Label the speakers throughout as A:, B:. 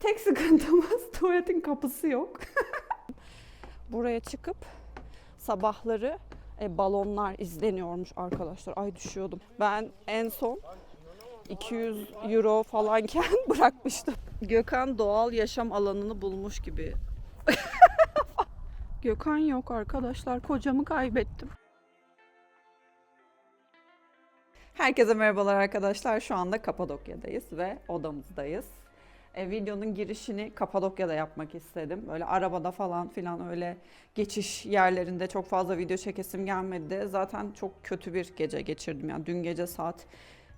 A: Tek sıkıntımız tuvaletin kapısı yok. Buraya çıkıp sabahları e, balonlar izleniyormuş arkadaşlar. Ay düşüyordum. Ben en son 200 euro falanken bırakmıştım. Gökhan doğal yaşam alanını bulmuş gibi. Gökhan yok arkadaşlar. Kocamı kaybettim. Herkese merhabalar arkadaşlar. Şu anda Kapadokya'dayız ve odamızdayız. E, videonun girişini Kapadokya'da yapmak istedim. Böyle arabada falan filan öyle geçiş yerlerinde çok fazla video çekesim gelmedi. Zaten çok kötü bir gece geçirdim. Yani dün gece saat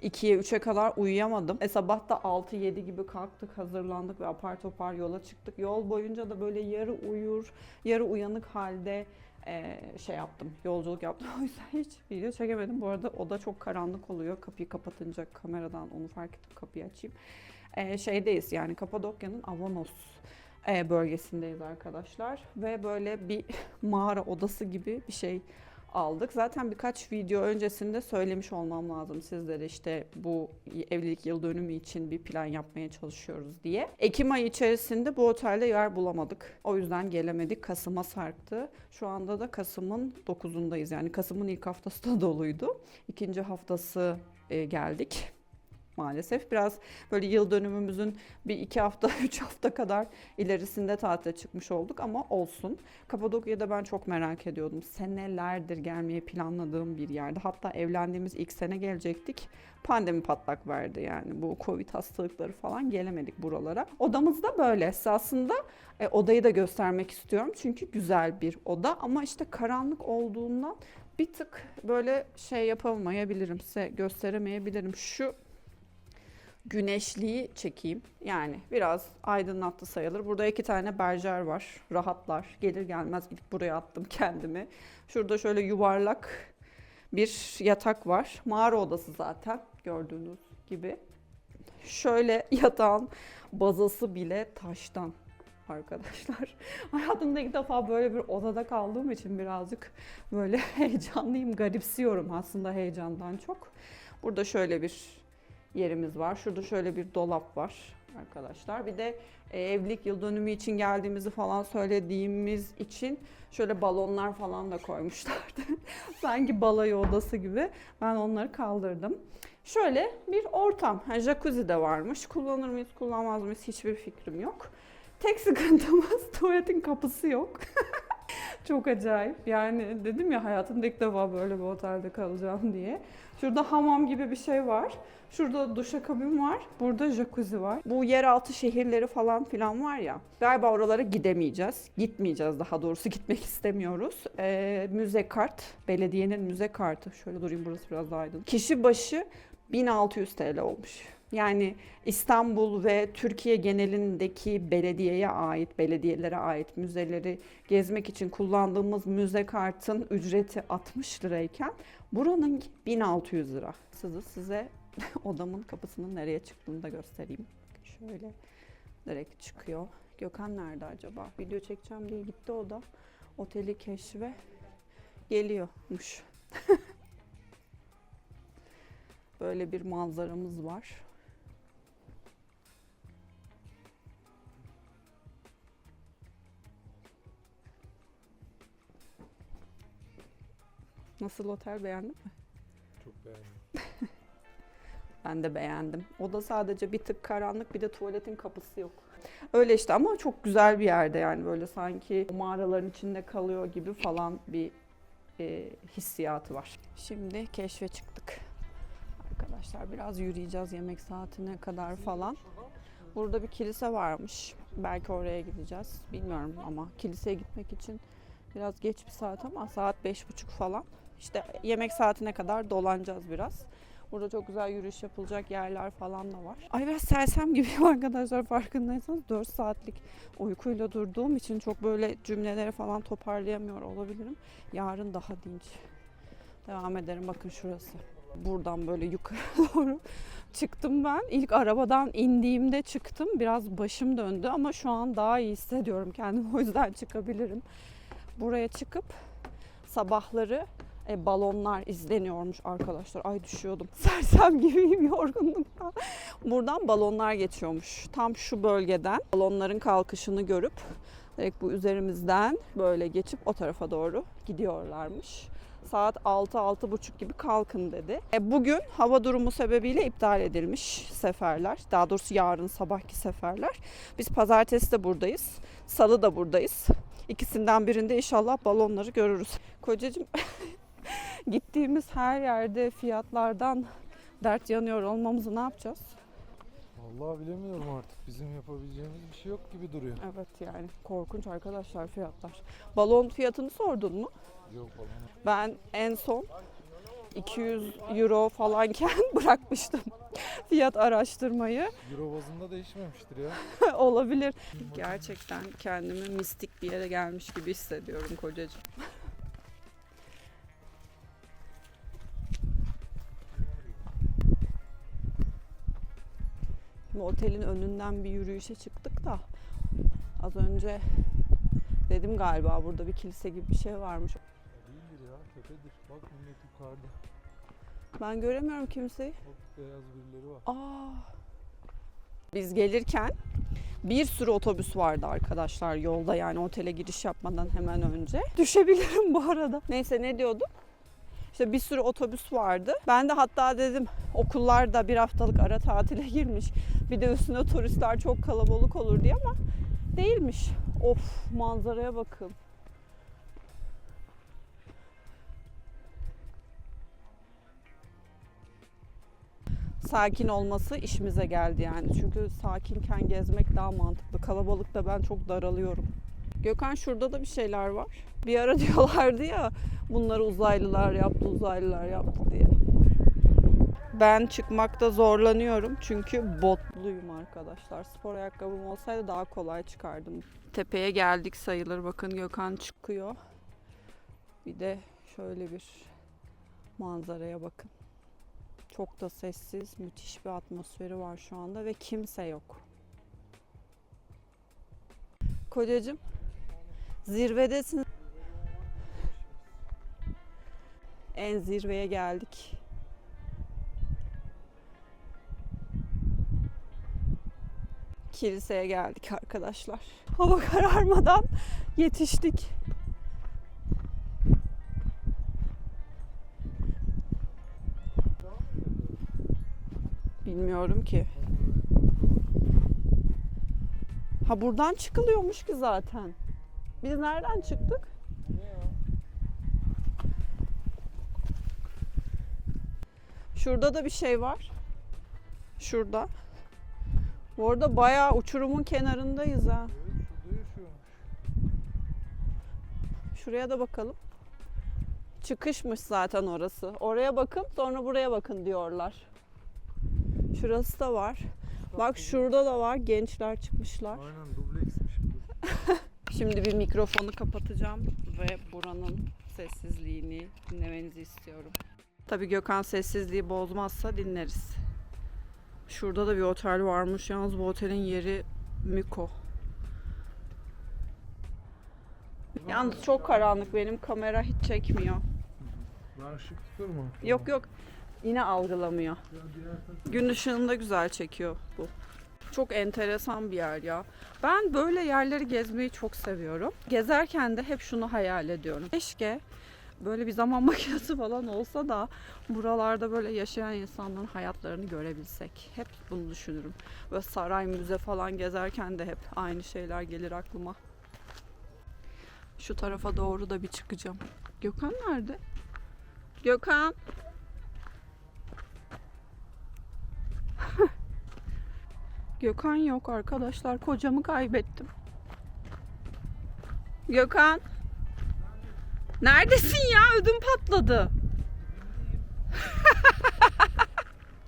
A: 2'ye 3'e kadar uyuyamadım. E sabah da 6-7 gibi kalktık, hazırlandık ve apar topar yola çıktık. Yol boyunca da böyle yarı uyur, yarı uyanık halde e, şey yaptım, yolculuk yaptım. O yüzden hiç video çekemedim. Bu arada oda çok karanlık oluyor. Kapıyı kapatınca kameradan onu fark ettim. Kapıyı açayım. E, şeydeyiz yani Kapadokya'nın Avanos e, bölgesindeyiz arkadaşlar. Ve böyle bir mağara odası gibi bir şey aldık. Zaten birkaç video öncesinde söylemiş olmam lazım sizlere işte bu evlilik yıl dönümü için bir plan yapmaya çalışıyoruz diye. Ekim ayı içerisinde bu otelde yer bulamadık. O yüzden gelemedik. Kasım'a sarktı. Şu anda da Kasım'ın 9'undayız. Yani Kasım'ın ilk haftası da doluydu. İkinci haftası e, geldik maalesef. Biraz böyle yıl dönümümüzün bir iki hafta, üç hafta kadar ilerisinde tatile çıkmış olduk ama olsun. Kapadokya'da ben çok merak ediyordum. Senelerdir gelmeyi planladığım bir yerde. Hatta evlendiğimiz ilk sene gelecektik. Pandemi patlak verdi yani. Bu Covid hastalıkları falan gelemedik buralara. Odamız da böyle. Aslında e, odayı da göstermek istiyorum. Çünkü güzel bir oda ama işte karanlık olduğundan bir tık böyle şey yapamayabilirim size gösteremeyebilirim. Şu güneşliği çekeyim. Yani biraz aydınlattı sayılır. Burada iki tane berjer var. Rahatlar. Gelir gelmez ilk buraya attım kendimi. Şurada şöyle yuvarlak bir yatak var. Mağara odası zaten gördüğünüz gibi. Şöyle yatağın bazası bile taştan arkadaşlar. Hayatımda ilk defa böyle bir odada kaldığım için birazcık böyle heyecanlıyım. Garipsiyorum aslında heyecandan çok. Burada şöyle bir yerimiz var. Şurada şöyle bir dolap var arkadaşlar. Bir de e, evlilik yıl dönümü için geldiğimizi falan söylediğimiz için şöyle balonlar falan da koymuşlardı. Sanki balayı odası gibi. Ben onları kaldırdım. Şöyle bir ortam. Ha, jacuzzi de varmış. Kullanır mıyız, kullanmaz mıyız hiçbir fikrim yok. Tek sıkıntımız tuvaletin kapısı yok. Çok acayip. Yani dedim ya hayatımda ilk defa böyle bir otelde kalacağım diye. Şurada hamam gibi bir şey var. Şurada duşakabin var. Burada jacuzzi var. Bu yeraltı şehirleri falan filan var ya. Galiba oralara gidemeyeceğiz. Gitmeyeceğiz daha doğrusu. Gitmek istemiyoruz. Ee, müze kart. Belediyenin müze kartı. Şöyle durayım burası biraz daha aydın. Kişi başı 1600 TL olmuş. Yani İstanbul ve Türkiye genelindeki belediyeye ait, belediyelere ait müzeleri gezmek için kullandığımız müze kartın ücreti 60 lirayken buranın 1600 lira. Sizi size odamın kapısının nereye çıktığını da göstereyim. Şöyle direkt çıkıyor. Gökhan nerede acaba? Video çekeceğim diye gitti o da. Oteli keşfe geliyormuş. Böyle bir manzaramız var. Nasıl otel beğendin mi?
B: Çok beğendim.
A: Ben de beğendim. O da sadece bir tık karanlık bir de tuvaletin kapısı yok. Öyle işte ama çok güzel bir yerde yani böyle sanki o mağaraların içinde kalıyor gibi falan bir e, hissiyatı var. Şimdi keşfe çıktık. Arkadaşlar biraz yürüyeceğiz yemek saatine kadar falan. Burada bir kilise varmış. Belki oraya gideceğiz. Bilmiyorum ama kiliseye gitmek için biraz geç bir saat ama saat beş buçuk falan. İşte yemek saatine kadar dolanacağız biraz. Burada çok güzel yürüyüş yapılacak yerler falan da var. Ay biraz sersem gibiyim arkadaşlar farkındaysanız 4 saatlik uykuyla durduğum için çok böyle cümleleri falan toparlayamıyor olabilirim. Yarın daha dinç. Devam ederim bakın şurası. Buradan böyle yukarı doğru çıktım ben. İlk arabadan indiğimde çıktım. Biraz başım döndü ama şu an daha iyi hissediyorum kendimi. O yüzden çıkabilirim. Buraya çıkıp sabahları e, balonlar izleniyormuş arkadaşlar. Ay düşüyordum. Sersem gibiyim yorgunluktan. Buradan balonlar geçiyormuş. Tam şu bölgeden balonların kalkışını görüp direkt bu üzerimizden böyle geçip o tarafa doğru gidiyorlarmış. Saat 6-6.30 gibi kalkın dedi. E, bugün hava durumu sebebiyle iptal edilmiş seferler. Daha doğrusu yarın sabahki seferler. Biz pazartesi de buradayız. Salı da buradayız. İkisinden birinde inşallah balonları görürüz. Kocacığım gittiğimiz her yerde fiyatlardan dert yanıyor olmamızı ne yapacağız?
B: Vallahi bilemiyorum artık. Bizim yapabileceğimiz bir şey yok gibi duruyor.
A: Evet yani korkunç arkadaşlar fiyatlar. Balon fiyatını sordun mu?
B: Yok falan.
A: Ben en son 200 euro falanken bırakmıştım fiyat araştırmayı.
B: Euro bazında değişmemiştir ya.
A: Olabilir. Gerçekten kendimi mistik bir yere gelmiş gibi hissediyorum kocacığım. Şimdi otelin önünden bir yürüyüşe çıktık da az önce dedim galiba burada bir kilise gibi bir şey varmış.
B: Değildir ya. Tepedir. Bak millet yukarıda.
A: Ben göremiyorum kimseyi.
B: Bak beyaz birileri var.
A: Aa. Biz gelirken bir sürü otobüs vardı arkadaşlar yolda yani otele giriş yapmadan hemen önce. Düşebilirim bu arada. Neyse ne diyordum? İşte bir sürü otobüs vardı. Ben de hatta dedim okullar da bir haftalık ara tatile girmiş. Bir de üstüne turistler çok kalabalık olur diye ama değilmiş. Of manzaraya bakın. sakin olması işimize geldi yani. Çünkü sakinken gezmek daha mantıklı. Kalabalıkta ben çok daralıyorum. Gökhan şurada da bir şeyler var. Bir ara diyorlardı ya bunları uzaylılar yaptı, uzaylılar yaptı diye. Ben çıkmakta zorlanıyorum çünkü botluyum arkadaşlar. Spor ayakkabım olsaydı daha kolay çıkardım. Tepeye geldik sayılır. Bakın Gökhan çıkıyor. Bir de şöyle bir manzaraya bakın. Çok da sessiz, müthiş bir atmosferi var şu anda ve kimse yok. Kocacığım, zirvedesin. En zirveye geldik. Kiliseye geldik arkadaşlar. Hava kararmadan yetiştik. Bilmiyorum ki. Ha buradan çıkılıyormuş ki zaten. Biz nereden çıktık? Şurada da bir şey var. Şurada. Bu arada bayağı uçurumun kenarındayız ha. Şuraya da bakalım. Çıkışmış zaten orası. Oraya bakın sonra buraya bakın diyorlar. Şurası da var. Bak şurada da var. Gençler çıkmışlar.
B: Aynen dubleksmiş bu.
A: Şimdi bir mikrofonu kapatacağım ve buranın sessizliğini dinlemenizi istiyorum. Tabii Gökhan sessizliği bozmazsa dinleriz. Şurada da bir otel varmış. Yalnız bu otelin yeri Miko. Yalnız çok karanlık. Benim kamera hiç çekmiyor.
B: Ben ışık tutuyorum artık.
A: Yok yok. Yine algılamıyor. Gün ışığında güzel çekiyor bu. Çok enteresan bir yer ya. Ben böyle yerleri gezmeyi çok seviyorum. Gezerken de hep şunu hayal ediyorum. Keşke böyle bir zaman makinesi falan olsa da buralarda böyle yaşayan insanların hayatlarını görebilsek. Hep bunu düşünürüm. Böyle saray, müze falan gezerken de hep aynı şeyler gelir aklıma. Şu tarafa doğru da bir çıkacağım. Gökhan nerede? Gökhan. Gökhan yok arkadaşlar. Kocamı kaybettim. Gökhan. Neredesin ya? Ödüm patladı.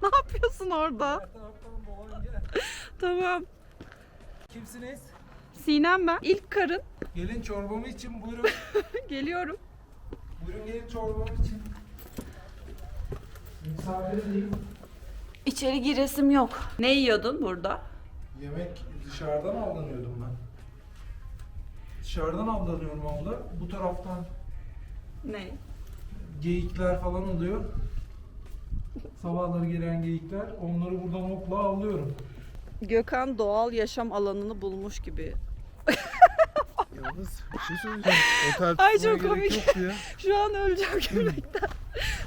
A: ne yapıyorsun orada? Tamam.
B: Kimsiniz?
A: Sinem ben. İlk karın.
B: Gelin çorbamı için buyurun.
A: Geliyorum.
B: buyurun gelin çorbamı için. Misafir değil.
A: İçeri giresim yok. Ne yiyordun burada?
B: Yemek dışarıdan avlanıyordum ben. Dışarıdan avlanıyorum abla. Bu taraftan
A: Ne?
B: geyikler falan oluyor. Sabahları gelen geyikler. Onları buradan hopla avlıyorum.
A: Gökhan doğal yaşam alanını bulmuş gibi.
B: Yalnız bir şey söyleyeceğim. Otel
A: Ay,
B: tutmaya
A: çok
B: gerek
A: komik.
B: yoktu ya.
A: Şu an öleceğim gülmekten.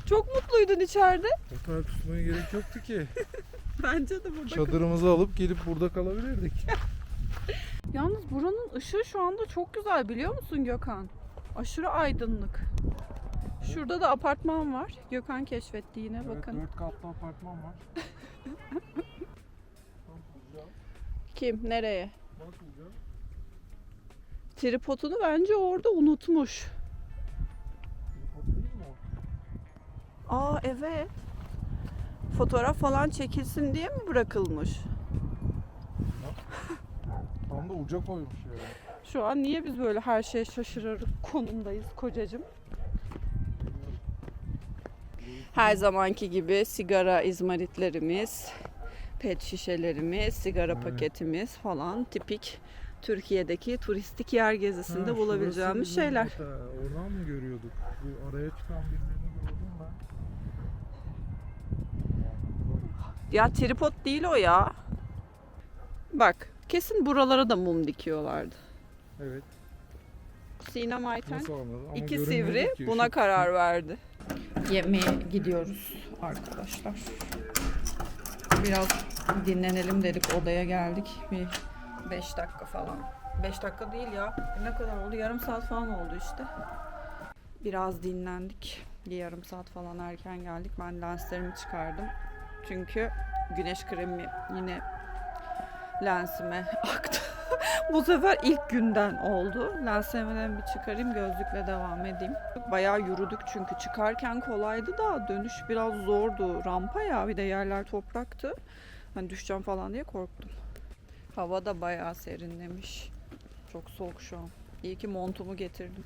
A: Çok mutluydun içeride.
B: Otel tutmaya gerek yoktu ki.
A: Bence de burada.
B: Çadırımızı alıp gelip burada kalabilirdik.
A: Yalnız buranın ışığı şu anda çok güzel biliyor musun Gökhan? Aşırı aydınlık. Şurada da apartman var. Gökhan keşfetti yine bakın.
B: dört katlı apartman var.
A: Kim? Nereye?
B: Bak güzel.
A: Tripodunu bence orada unutmuş.
B: Tripod değil mi o?
A: Aa evet. Fotoğraf falan çekilsin diye mi bırakılmış?
B: Tam da uca koymuş yani.
A: Şu an niye biz böyle her şeye şaşırır konumdayız kocacığım? Her zamanki gibi sigara izmaritlerimiz, pet şişelerimiz, sigara
B: Evet.
A: paketimiz falan tipik Türkiye'deki turistik yer gezisinde
B: Ha,
A: bulabileceğimiz şeyler.
B: otel. Oradan mı görüyorduk? Bu araya çıkan birilerini gördüm ben.
A: Ya tripod değil o ya. Bak kesin buralara da mum dikiyorlardı.
B: Evet.
A: Sinem Ayten İki sivri buna karar verdi. Yemeğe gidiyoruz arkadaşlar. Biraz dinlenelim dedik odaya geldik. Bir 5 dakika falan. 5 dakika değil ya. Ne kadar oldu? Yarım saat falan oldu işte. Biraz dinlendik. Bir yarım saat falan erken geldik. Ben lenslerimi çıkardım. Çünkü güneş kremi yine lensime aktı. Bu sefer ilk günden oldu. Lenslerimi bir çıkarayım gözlükle devam edeyim. Bayağı yürüdük çünkü çıkarken kolaydı da dönüş biraz zordu. Rampa ya bir de yerler topraktı. Hani düşeceğim falan diye korktum. Hava da bayağı serinlemiş. Çok soğuk şu an. İyi ki montumu getirdim.